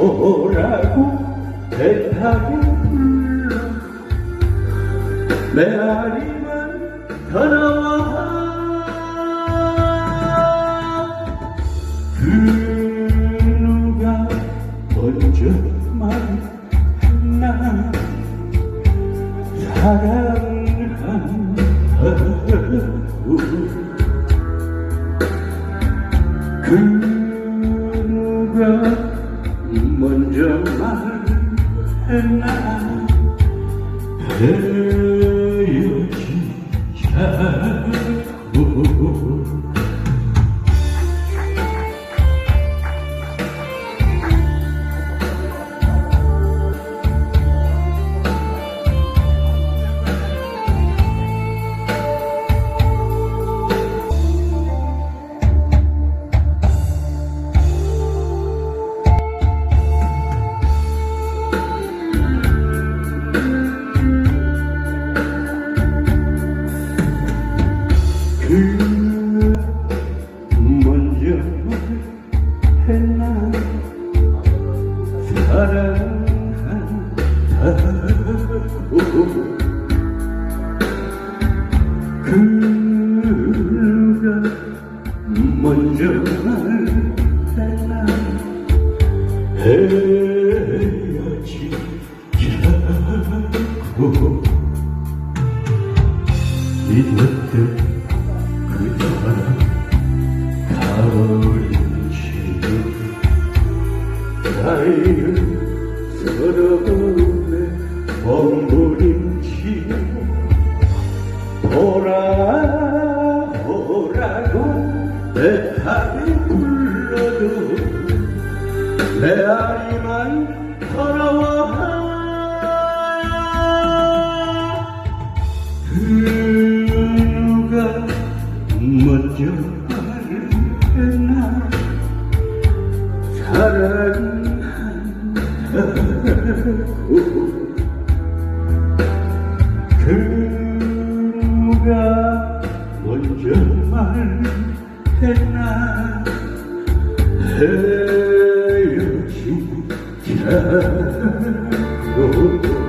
오라고 배타게 불러 메아리만 더러워 사랑한다고 그 누가 먼저 말했나 헤어지자고 그 먼저 했나 사랑한다고 그 누가 먼저 말했나 헤어지 자고 이것들 가버린 지금 나이는 서러움에 머무린지 돌아오라고 내 탑이 불러도 내 아이만 더러워 그 누가 먼저 말했나? 헤어지자고